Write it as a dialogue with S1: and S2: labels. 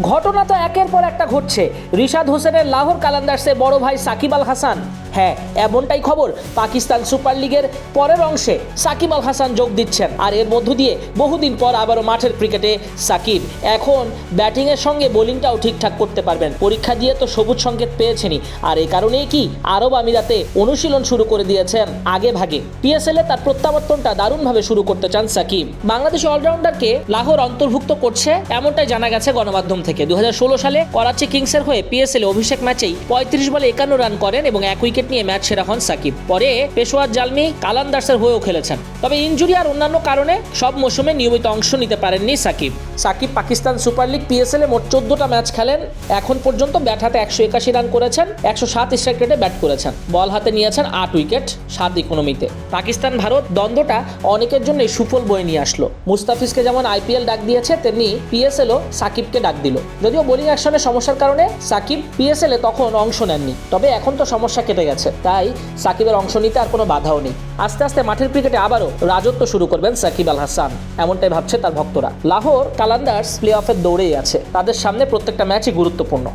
S1: ঘটনা তো একের পর একটা ঘটছে। রিশাদ হোসেনের লাহোর কালান্দার্সে বড় ভাই সাকিব আল হাসান। হ্যাঁ এমনটাই খবর পাকিস্তান সুপার লিগের পরের অংশে সাকিব আল হাসান যোগ দিচ্ছেন। আর এর মধ্য দিয়ে বহুদিন পর আবারও মাঠের ক্রিকেটে সাকিব। এখন ব্যাটিংয়ের সঙ্গে বোলিংটাও ঠিকঠাক করতে পারবেন। পরীক্ষা দিয়ে তো সবুজ সংকেত পেয়েছেনই। আর এই কারণেই কি আরব আমিরাতে অনুশীলন শুরু করে দিয়েছেন আগে ভাগে। পিএসএল এ তার প্রত্যাবর্তনটা দারুণভাবে শুরু করতে চান সাকিব। বাংলাদেশ অলরাউন্ডারকে লাহোর অন্তর্ভুক্ত করছে এমনটাই জানা গেছে গণমাধ্যম থেকে। দু হাজার ষোলো সালে করাচি কিংসের হয়ে পিএসএল অভিষেক ম্যাচেই পঁয়ত্রিশ বলে একান্ন রান করেন এবং এক উইকেট নিয়ে ম্যাচ সেরা হন সাকিব। পরে পেশোয়ার জালমি কালান্দার্সের হয়েও খেলেছেন। তবে ইনজুরি আর অন্যান্য কারণে সব মৌসুমে নিয়মিত অংশ নিতে পারেননি Shakib. Shakib Pakistan super league PSL এ মোট চোদ্দটা ম্যাচ খেলেন। এখন পর্যন্ত ব্যাট হাতে একশো একাশি রান করেছেন, একশো সাত স্ট্রাইক রেটে ব্যাট করেছেন। বল হাতে নিয়েছেন আট উইকেট, সাত ইকোনমিতে। পাকিস্তান ভারত দ্বন্দ্বটা অনেকের জন্যই সুফল বয়ে নিয়ে আসলো। মুস্তাফিজকে যেমন আইপিএল ডাক দিয়েছে, তেমনি পিএসএলও সাকিবকে ডাক দিল। যদিও বোলিং অ্যাকশনের সমস্যার কারণে সাকিব পিএসএল এ তখন অংশ নেননি। তবে এখন তো সমস্যা কেটে গেছে তাই সাকিবের অংশ নিতে আর কোনো বাধাও নেই। আস্তে আস্তে মাঠের ক্রিকেটে আবারও রাজত্ব শুরু করবেন সাকিব আল হাসান। এমনটাই ভাবছে তার ভক্তরা। লাহোর কালান্দার্স প্লে অফের দৌড়েই আছে। তাদের সামনে প্রত্যেকটা ম্যাচই গুরুত্বপূর্ণ।